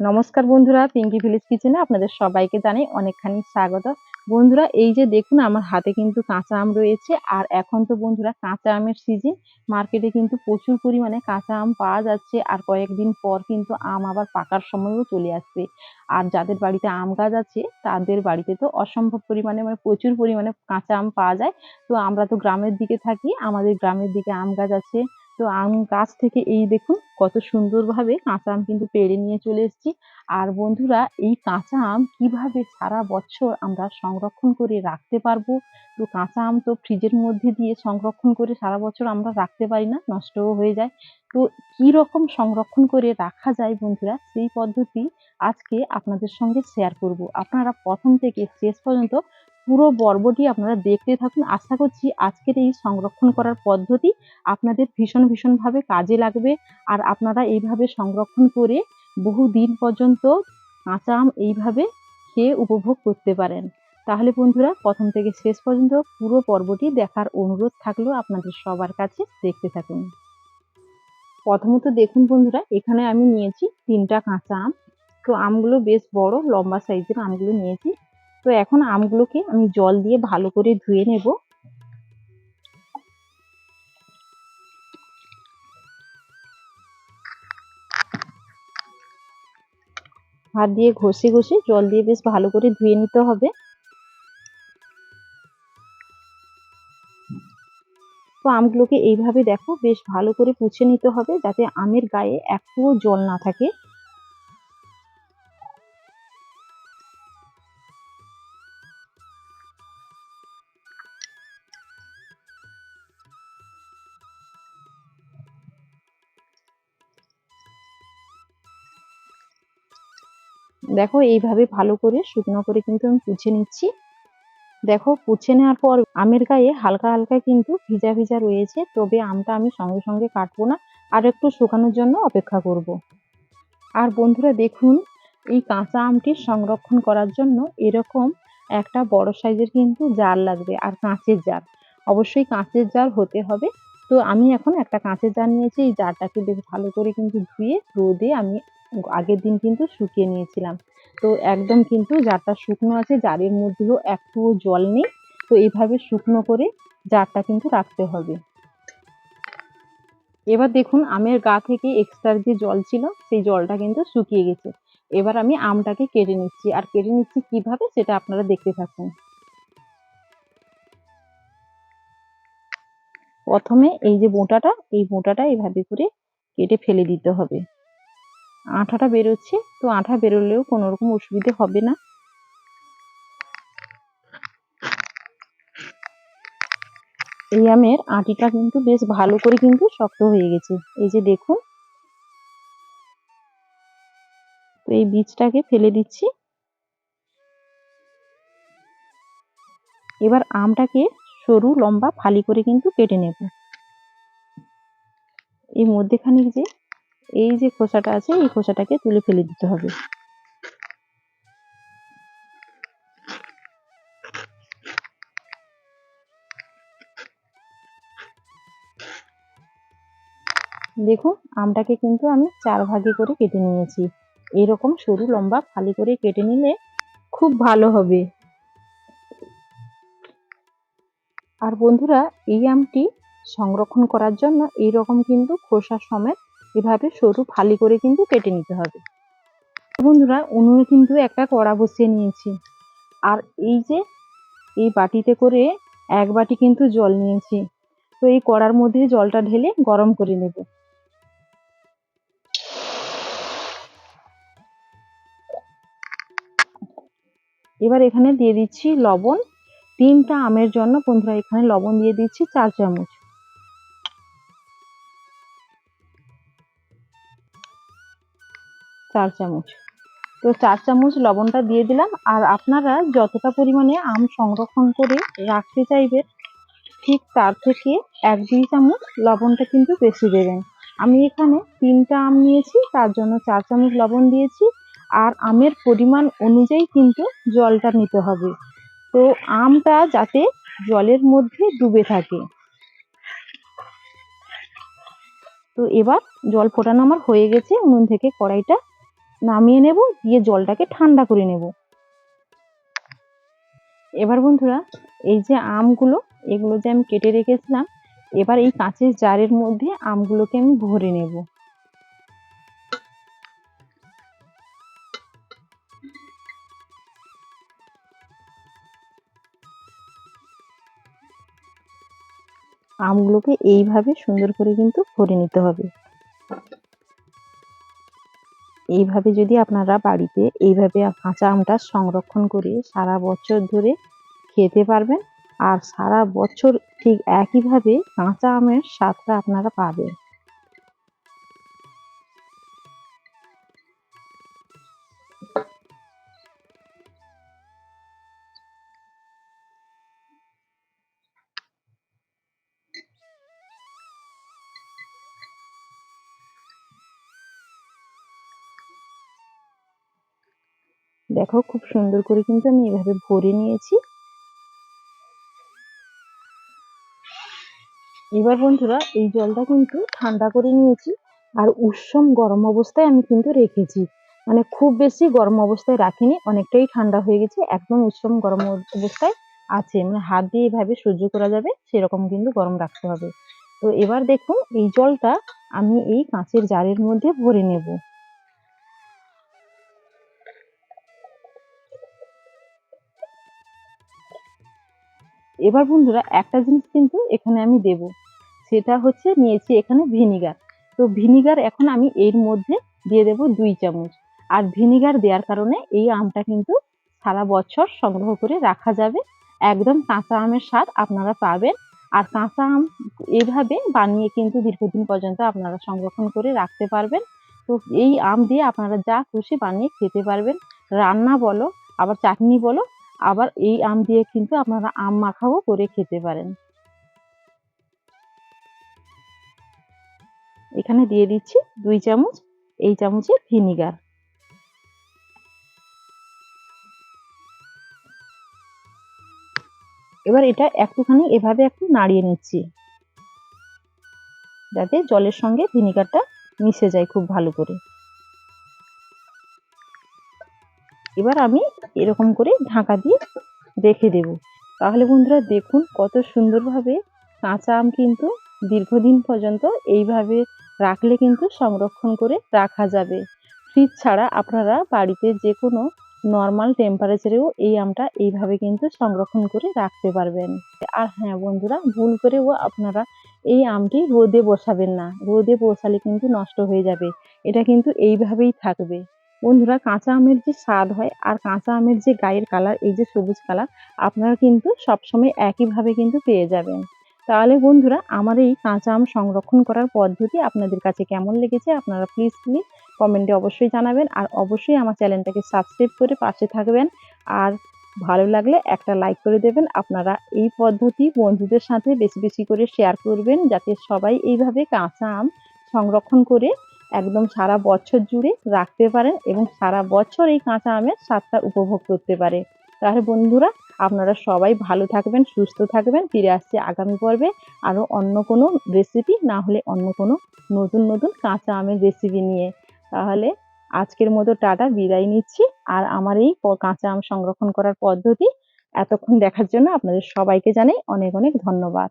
নমস্কার বন্ধুরা পিঙ্কি ভিলেজ কিচেনে আপনাদের সবাইকে জানাই অনেকখানি স্বাগত। বন্ধুরা, এই যে দেখুন, আমার হাতে কিন্তু কাঁচা আম রয়েছে। আর এখন তো বন্ধুরা, কাঁচা আমের সিজন মার্কেটে কিন্তু প্রচুর পরিমাণে কাঁচা আম পাওয়া যাচ্ছে। আর কয়েকদিন পর কিন্তু আম আবার পাকার সময়ও চলে আসবে। আর যাদের বাড়িতে আম গাছ আছে, তাদের বাড়িতে তো অসম্ভব পরিমাণে মানে প্রচুর পরিমাণে কাঁচা আম পাওয়া যায়। তো আমরা তো গ্রামের দিকে থাকি, আমাদের গ্রামের দিকে আম গাছ আছে। তো আম গাছ থেকে এই দেখুন কত সুন্দরভাবে কাঁচা আম কিন্তু পেড়ে নিয়ে চলে এসেছি। আর বন্ধুরা, এই কাঁচা আম কীভাবে সারা বছর আমরা সংরক্ষণ করে রাখতে পারব? তো কাঁচা আম তো ফ্রিজের মধ্যে দিয়ে সংরক্ষণ করে সারা বছর আমরা রাখতে পারি না, নষ্টও হয়ে যায়। তো কি রকম সংরক্ষণ করে রাখা যায় বন্ধুরা, সেই পদ্ধতি আজকে আপনাদের সঙ্গে শেয়ার করব। আপনারা প্রথম থেকে শেষ পর্যন্ত পুরো পর্বটি আপনারা দেখতে থাকুন। আশা করছি আজকের এই সংরক্ষণ করার পদ্ধতি আপনাদের ভীষণ ভীষণভাবে কাজে লাগবে। আর আপনারা এইভাবে সংরক্ষণ করে বহু দিন পর্যন্ত কাঁচা আম এইভাবে খেয়ে উপভোগ করতে পারেন। তাহলে বন্ধুরা, প্রথম থেকে শেষ পর্যন্ত পুরো পর্বটি দেখার অনুরোধ থাকল আপনাদের সবার কাছে। দেখতে থাকুন। প্রথমত দেখুন বন্ধুরা, এখানে আমি নিয়েছি তিনটা কাঁচা আম। তো আমগুলো বেশ বড়, লম্বা সাইজের আমগুলো নিয়েছি। তো এখন আমগুলোকে আমি জল দিয়ে ভালো করে ধুয়ে নেব। হাত দিয়ে ঘষে ঘষে জল দিয়ে বেশ ভালো করে ধুয়ে নিতে হবে। তো আমগুলোকে এইভাবে দেখো, বেশ ভালো করে পুছে নিতে হবে যাতে আমের গায়ে একটুও জল না থাকে। দেখো এইভাবে ভালো করে শুকনো করে কিন্তু আমি পুছে নিচ্ছি। দেখো পুছে নেওয়ার পর আমের গায়ে হালকা হালকা কিন্তু ভিজা ভিজা রয়েছে, তবে আমটা আমি সঙ্গে সঙ্গে কাটবো না, আর একটু শুকানোর জন্য অপেক্ষা করব। আর বন্ধুরা দেখুন, এই কাঁচা আমটি সংরক্ষণ করার জন্য এরকম একটা বড় সাইজের কিন্তু জার লাগবে, আর কাঁচের জার। অবশ্যই কাঁচের জার হতে হবে। তো আমি এখন একটা কাঁচের জার নিয়েছি, এই জারটাকে বেশ ভালো করে কিন্তু ধুয়ে, রোদে আমি আগের দিন কিন্তু শুকিয়ে নিয়েছিলাম। তো একদম কিন্তু জারটা শুকনো আছে, জারের মধ্যেও একটুও জল নেই। তো এইভাবে শুকনো করে জারটা কিন্তু রাখতে হবে। এবার দেখুন, আমের গা থেকে এক্সট্রা যে জল ছিল, সেই জলটা কিন্তু শুকিয়ে গেছে। এবার আমি আমটাকে কেটে নিচ্ছি। আর কেটে নিচ্ছি কীভাবে, সেটা আপনারা দেখতে থাকুন। প্রথমে এই যে বোঁটাটা, এই বোঁটাটা এইভাবে করে কেটে ফেলে দিতে হবে। আঠাটা বেরোচ্ছে, তো আঠা বেরোলেও কোনো রকম অসুবিধে হবে না। এই আমের আটিটা কিন্তু বেশ ভালো করে কিন্তু শক্ত হয়ে গেছে। এই যে দেখুন। তো এই বীজটাকে ফেলে দিচ্ছি। এবার আমটাকে সরু, লম্বা, ফালি করে কিন্তু কেটে নেব। এই মধ্যেখানে যে এই যে খোসাটা আছে, এই খোসাটাকে তুলে ফেলে দিতে হবে। দেখুন, আমটাকে কিন্তু আমি চার ভাগে করে কেটে নিয়েছি। এরকম সরু লম্বা ফালি করে কেটে নিলে খুব ভালো হবে। আর বন্ধুরা, এই আমটি সংরক্ষণ করার জন্য এই রকম কিন্তু খোসা সমেত এভাবে সরু ফালি করে কিন্তু কেটে নিতে হবে। বন্ধুরা, উনুনে কিন্তু একটা কড়া বসিয়ে নিয়েছি। আর এই যে, এই বাটিতে করে এক বাটি কিন্তু জল নিয়েছি। তো এই কড়ার মধ্যে জলটা ঢেলে গরম করে নেব। এবার এখানে দিয়ে দিচ্ছি লবণ। তিনটা আমের জন্য বন্ধুরা, এখানে লবণ দিয়ে দিচ্ছি চার চামচ। চার চামচ। তো চার চামচ লবণটা দিয়ে দিলাম আর আপনারা যতটা পরিমাণে আম সংরক্ষণ করে রাখতে চাইবেন, ঠিক তার থেকে এক দুই চামচ লবণটা কিন্তু বেশি দেবেন। আমি এখানে তিনটা আম নিয়েছি, তার জন্য চার চামচ লবণ দিয়েছি আর আমের পরিমাণ অনুযায়ী কিন্তু জলটা নিতে হবে। তো আমটা যাতে জলের মধ্যে ডুবে থাকে। তো এবার জল ফোটানো আমার হয়ে গেছে উনুন থেকে কড়াইটা নামিয়ে নেব, দিয়ে জলটাকে ঠান্ডা করে নেব। এবার বন্ধুরা, এই যে আমগুলো, এগুলো যে আমি কেটে রেখেছিলাম, এবার এই কাঁচের জারের মধ্যে আমগুলোকে আমি ভরে নেব। আমগুলোকে এইভাবে সুন্দর করে কিন্তু ভরে নিতে হবে। এইভাবে যদি আপনারা বাড়িতে এইভাবে কাঁচা আমটা সংরক্ষণ করে সারা বছর ধরে খেতে পারবেন, আর সারা বছর ঠিক একইভাবে কাঁচা আমের স্বাদটা আপনারা পাবেন। দেখো, খুব সুন্দর করে কিন্তু আমি এভাবে ভরে নিয়েছি। এবার বন্ধুরা, এই জলটা কিন্তু ঠান্ডা করে নিয়েছি আর উষ্ণ গরম অবস্থায় আমি কিন্তু রেখেছি। মানে খুব বেশি গরম অবস্থায় রাখিনি, অনেকটাই ঠান্ডা হয়ে গেছে, একদম উষ্ণ গরম অবস্থায় আছে। মানে হাত দিয়ে এভাবে সহ্য করা যাবে, সেরকম কিন্তু গরম রাখতে হবে। তো এবার দেখুন, এই জলটা আমি এই কাঁচের জারের মধ্যে ভরে নেব। এবার বন্ধুরা একটা জিনিস কিন্তু এখানে আমি দেব। সেটা হচ্ছে নিয়েছি এখানে ভিনিগার। তো ভিনিগার এখন আমি এর মধ্যে দিয়ে দেব দুই চামচ। আর ভিনিগার দেওয়ার কারণে এই আমটা কিন্তু সারা বছর সংগ্রহ করে রাখা যাবে। একদম কাঁচা আমের স্বাদ আপনারা পাবেন। আর কাঁচা আম এভাবে বানিয়ে কিন্তু দীর্ঘদিন পর্যন্ত আপনারা সংরক্ষণ করে রাখতে পারবেন। তো এই আম দিয়ে আপনারা যা খুশি বানিয়ে খেতে পারবেন। রান্না বলো, আবার চাটনি বলো আবার এই আম দিয়ে কিন্তু আপনারা আম মাখাও করে খেতে পারেন। এখানে দিয়ে দিচ্ছি দুই চামচ, এই চামচের ভিনিগার। এবার এটা একটুখানি এভাবে একটু নাড়িয়ে নিচ্ছি। যাতে জলের সঙ্গে ভিনিগারটা মিশে যায় খুব ভালো করে। এবার আমি এরকম করে ঢাকা দিয়ে রেখে দেব। তাহলে বন্ধুরা দেখুন কত সুন্দরভাবে কাঁচা আম কিন্তু দীর্ঘদিন পর্যন্ত এইভাবে রাখলে কিন্তু সংরক্ষণ করে রাখা যাবে। ফ্রিজ ছাড়া আপনারা বাড়িতে যে কোনো নর্মাল টেম্পারেচারেও এই আমটা এইভাবে কিন্তু সংরক্ষণ করে রাখতে পারবেন। আর হ্যাঁ বন্ধুরা, ভুল করেও আপনারা এই আমটি রোদে বসাবেন না। রোদে বসালে কিন্তু নষ্ট হয়ে যাবে। এটা কিন্তু এইভাবেই থাকবে। বন্ধুরা, কাঁচা আমের যে স্বাদ হয় আর কাঁচা আমের যে গায়ের কালার এই যে সবুজ কালার আপনারা কিন্তু সবসময় একইভাবে কিন্তু পেয়ে যাবেন। তাহলে বন্ধুরা, আমার এই কাঁচা আম সংরক্ষণ করার পদ্ধতি আপনাদের কাছে কেমন লেগেছে আপনারা প্লিজ প্লিজ কমেন্টে অবশ্যই জানাবেন আর অবশ্যই আমার চ্যানেলটাকে সাবস্ক্রাইব করে পাশে থাকবেন। আর ভালো লাগলে একটা লাইক করে দেবেন। আপনারা এই পদ্ধতি বন্ধুদের সাথে বেশি বেশি করে শেয়ার করবেন যাতে সবাই এইভাবে কাঁচা আম সংরক্ষণ করে একদম সারা বছর জুড়ে রাখতে পারেন এবং সারা বছর এই কাঁচা আমের স্বাদটা উপভোগ করতে পারে। তাহলে বন্ধুরা, আপনারা সবাই ভালো থাকবেন, সুস্থ থাকবেন, ফিরে আসছি আগামী পর্বে আরও অন্য কোনো রেসিপি না হলে অন্য কোনো নতুন নতুন কাঁচা আমের রেসিপি নিয়ে। তাহলে আজকের মতো টাটা, বিদায় নিচ্ছি। আর আমার এই কাঁচা আম সংরক্ষণ করার পদ্ধতি এতক্ষণ দেখার জন্য আপনাদের সবাইকে জানাই অনেক অনেক ধন্যবাদ।